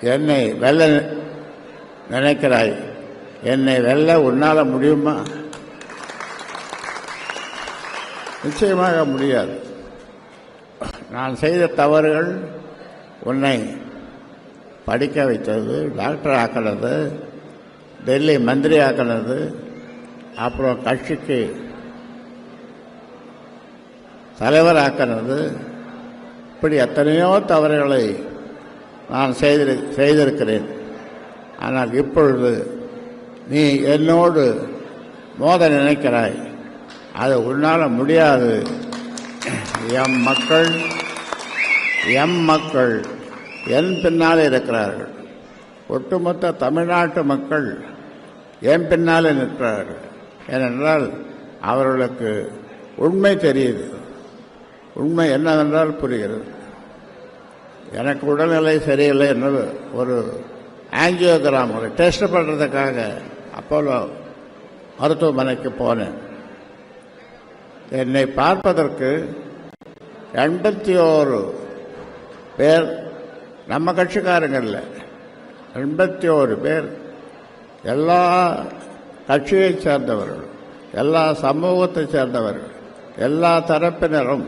என்னை வெல்ல நினைக்கிறாய்? என்னை வெல்ல உன்னால் முடியுமா? நிச்சயமாக முடியாது. நான் செய்த தவறுகள் உன்னை படிக்க வைத்தது டாக்டர் ஆக்கினது டெல்லி மந்திரி ஆக்கினது அப்புறம் கட்சிக்கு தலைவர் ஆக்கினது. இப்படி எத்தனையோ தவறுகளை நான் செய்திரு செய்திருக்கிறேன். ஆனால் இப்பொழுது நீ என்னோடு மோத நினைக்கிறாய். அது உன்னால் முடியாது. எம் மக்கள் எம் மக்கள் என் பின்னாலே இருக்கிறார்கள். ஒட்டுமொத்த தமிழ்நாட்டு மக்கள் என் பின்னாலே நிற்கிறார்கள். ஏனென்றால் அவர்களுக்கு உண்மை தெரியுது. உண்மை என்னவென்றால் புரிகிறது. எனக்கு உடல்நிலை சரியில்லை என்று ஒரு ஆஞ்சியோகிராம் ஒரு டெஸ்ட் பண்ணுறதுக்காக அப்போலோ மருத்துவமனைக்கு போனேன். என்னை பார்ப்பதற்கு எண்பத்தி ஓரு பேர் நம்ம கட்சிக்காரங்களில் இல்லை எண்பத்தி ஓரு பேர் எல்லா கட்சியைச் சேர்ந்தவர்கள் எல்லா சமூகத்தைச் சேர்ந்தவர்கள் எல்லா தரப்பினரும்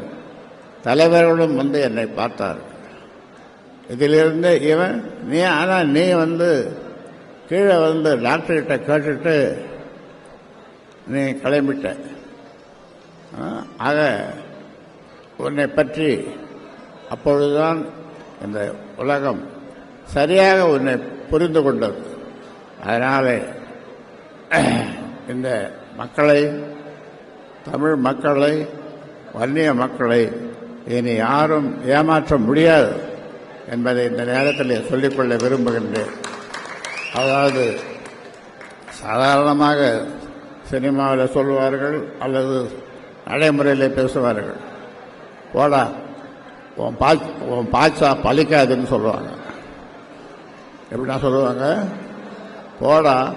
தலைவர்களும் வந்து என்னை பார்த்தார்கள். இதிலிருந்து இவன் நீ ஆனால் நீ வந்து கீழே வந்து டாக்டர்கிட்ட கேட்டுட்டு நீ கிளம்பிட்ட. ஆக உன்னை பற்றி அப்பொழுதுதான் இந்த உலகம் சரியாக உன்னை புரிந்து கொண்டது. அதனாலே இந்த மக்களை தமிழ் மக்களை வன்னிய மக்களை இனி யாரும் ஏமாற்ற முடியாது. என்பதை இந்த நேரத்தில் சொல்லிக்கொள்ள விரும்புகின்றேன். அதாவது சாதாரணமாக சினிமாவில் சொல்லுவார்கள் அல்லது நடைமுறையில் பேசுவார்கள். போடா உன் பா உன் பாய்ச்சா பழிக்காதுன்னு சொல்லுவாங்க. எப்படின்னா சொல்லுவாங்க? போடா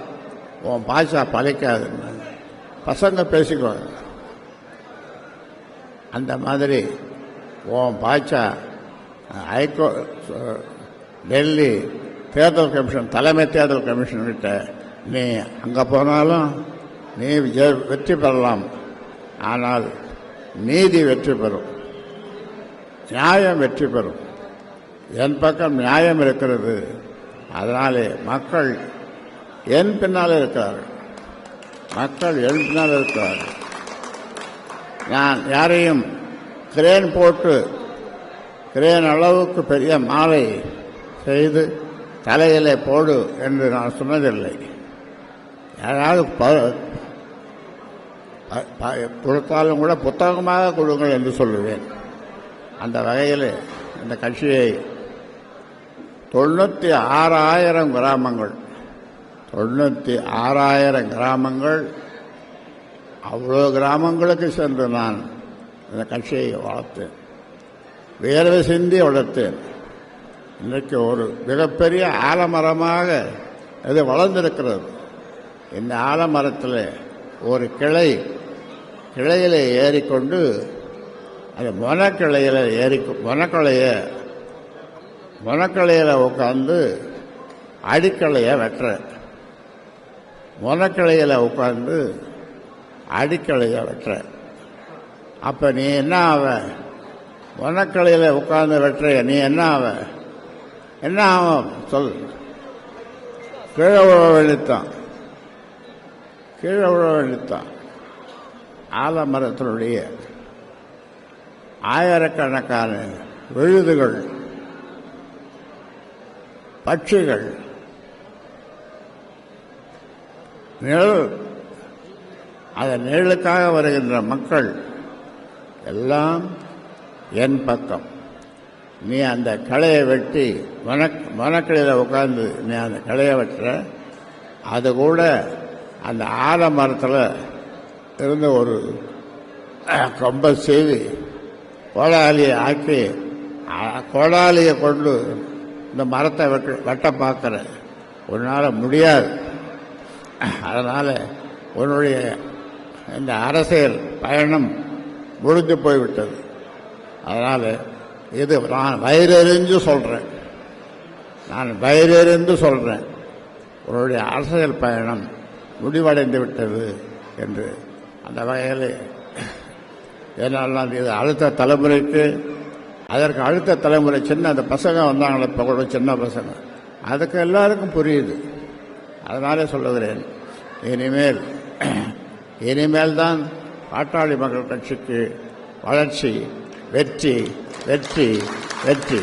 உன் பாய்ச்சா பழிக்காதுன்னு. பசங்க பேசிக்குவாங்க. அந்த மாதிரி உன் பாய்ச்சா ஹைகோ டெல்லி தேர்தல் கமிஷன் தலைமை தேர்தல் கமிஷன் கிட்ட நீ அங்கே போனாலும் நீ ஜெ- வெற்றி பெறலாம். ஆனால் நீதி வெற்றி பெறும். நியாயம் வெற்றி பெறும். என் பக்கம் நியாயம் இருக்கிறது. அதனாலே மக்கள் என் பின்னால் இருக்கிறார்கள். மக்கள் என் பின்னால் இருக்கிறார்கள். நான் யாரையும் கிரேன் போட்டு கிரேன் அளவுக்கு பெரிய மாலை செய்து தலையிலே போடு என்று நான் சொன்னதில்லை. யாராவது ப- ப- கொடுத்தாலும் கூட புத்தகமாக கொடுங்கள் என்று சொல்லுவேன். அந்த வகையில் இந்த கட்சியை தொண்ணூற்றி ஆறாயிரம் கிராமங்கள் தொண்ணூற்றி ஆறாயிரம் கிராமங்கள் அவ்வளோ கிராமங்களுக்கு சென்று நான் இந்த கட்சியை வளர்த்தேன். வேர்வை சிந்தி வளர்த்தேன். இன்றைக்கு ஒரு மிகப்பெரிய ஆலமரமாக இது வளர்ந்திருக்கிறது. இந்த ஆலமரத்தில் ஒரு கிளை கிளையில் ஏறிக்கொண்டு அந்த மொனக்கிளையில் ஏறி மொனக்கிளைய மொனக்கிளையில் உட்காந்து அடிக்கலையை வெட்டுற. மொனக்கிளையில் உட்காந்து அடிக்கலையை வெட்டுற. அப்போ நீ என்ன ஆவ? வனக்கலையில் உட்காந்து வெற்றைய நீ என்ன ஆவ? என்ன ஆகும் சொல். கீழே விழ வெளித்தான் கீழே விழ வெளித்தான் ஆலமரத்தினுடைய ஆயிரக்கணக்கான விழுதுகள் பட்சிகள் நிழல் அந்த நிழலுக்காக வருகின்ற மக்கள் எல்லாம் என் பக்கம். நீ அந்த களையை வெட்டி மனக் மனக்கிளையில் உட்காந்து நீ அந்த களையை வெட்டுற. அது கூட அந்த ஆலமரத்தில் இருந்து ஒரு கொம்பை செய்து கோடாலியை ஆக்கி கோடாலியை கொண்டு இந்த மரத்தை வெட்ட வெட்ட பார்க்குற. உன்னால் முடியாது. அதனால் உன்னுடைய இந்த அரசியல் பயணம் முடிஞ்சு போய்விட்டது. அதனால் இது நான் வயிறறிஞ்சு சொல்கிறேன் நான் வயிறிருந்து சொல்கிறேன் உங்களுடைய அரசியல் பயணம் முடிவடைந்து விட்டது என்று. அந்த வகையில் ஏன்னா இது அடுத்த தலைமுறைக்கு அதற்கு அடுத்த தலைமுறை சின்ன அந்த பசங்க வந்தாங்களே இப்போ கூட சின்ன பசங்க. அதுக்கு எல்லாருக்கும் புரியுது. அதனாலே சொல்லுகிறேன் இனிமேல் இனிமேல் தான் பாட்டாளி மக்கள் கட்சிக்கு வளர்ச்சி வெற்றி வெற்றி வெற்றி.